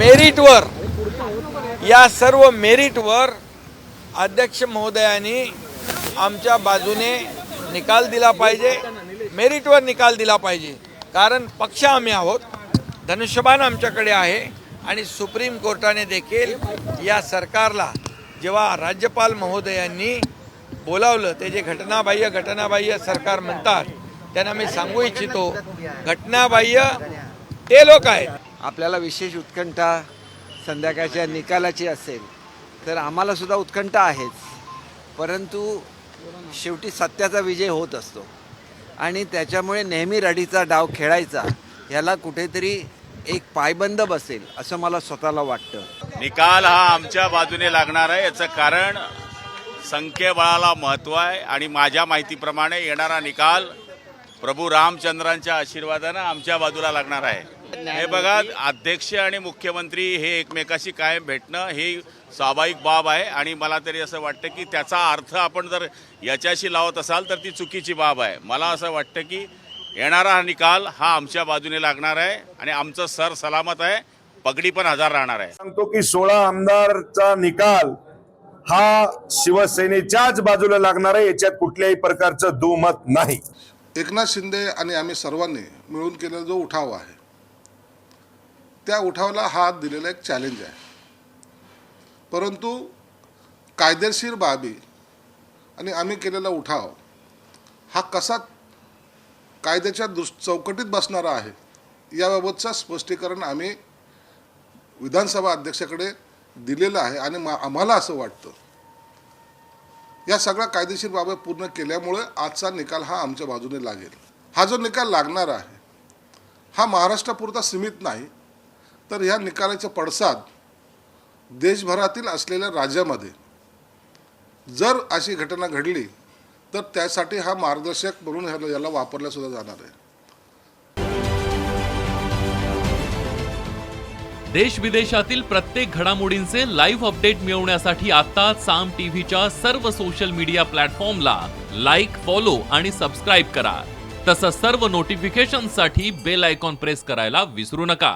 मेरिटवर या सर्व मेरिटवर अध्यक्ष महोदयांनी आमच्या बाजूने निकाल दिला पाहिजे मेरिटवर निकाल दिला पाहिजे. कारण पक्ष आम्ही आहोत धनुष्यबाण आमच्याकडे आहे आणि सुप्रीम कोर्टाने देखील या सरकारला जेव्हा राज्यपाल महोदयांनी बोलावलं ते जे घटनाबाह्य घटनाबाह्य सरकार म्हणतात त्यांना मी सांगू इच्छितो घटनाबाह्य ते लोक आहेत. आपल्याला विशेष उत्कंठा संध्याकाळच्या निकालाची असेल तर आम्हालासुद्धा उत्कंठा आहेच. परंतु शेवटी सत्याचा विजय होत असतो. आणि त्याच्यामुळे नेहमी रडीचा डाव खेळायचा ह्याला कुठेतरी एक पायबंद बसेल असं मला स्वतःला वाटतं. निकाल हा आमच्या बाजूने लागणार आहे याचं कारण संख्येबळाला महत्त्व आहे. आणि माझ्या माहितीप्रमाणे येणारा निकाल प्रभू रामचंद्रांच्या आशीर्वादानं आमच्या बाजूला लागणार आहे. हे बघा अध्यक्ष आणि मुख्यमंत्री हे एकमेकाशी कायम भेटणं ही स्वाभाविक बाब आहे. आणि मला तरी असं वाटतं की त्याचा अर्थ आपण जर याच्याशी लावत असाल तर ती चुकीची बाब आहे. मला असं वाटतं की येणारा हा निकाल हा आमच्या बाजूने लागणार आहे आणि आमचं सर सलामत आहे. पगडी पण हजार राहणार आहे. सांगतो की सोळा आमदारचा निकाल हा शिवसेनेच्याच बाजूला लागणार आहे. याच्यात कुठल्याही प्रकारचं दुमत नाही. एकनाथ शिंदे आणि आम्ही सर्वांनी मिळून केलेला जो उठाव आहे त्या उठावाला हात दिलेला एक चॅलेंज आहे. परंतु कायदेशीर बाबी आणि आम्ही केलेला उठाव हा कसा कायद्याच्या दृष् चौकटीत बसणारा आहे याबाबतचं स्पष्टीकरण आम्ही विधानसभा अध्यक्षाकडे दिलेलं आहे आणि मा आम्हाला असं वाटतं. या सगळ्या कायदेशीर बाबी पूर्ण केल्यामुळे आजचा निकाल हा आमच्या बाजूने लागेल. हा जो निकाल लागणार आहे हा महाराष्ट्रापुरता सीमित नाही तर ह्या निकालाच्या पडसाद देशभरातील असलेल्या राज्यामध्ये जर अशी घटना घडली तर त्यासाठी हा मार्गदर्शक म्हणून ह्याला- याला वापरला सुद्धा जाणार आहे. देश विदेशातील प्रत्येक घडामोडींचे लाईव्ह अपडेट मिळवण्यासाठी आता साम टीव्हीच्या सर्व सोशल मीडिया प्लॅटफॉर्मला लाईक फॉलो आणि सबस्क्राईब करा. तसंच सर्व नोटिफिकेशनसाठी बेल आयकॉन प्रेस करायला विसरू नका.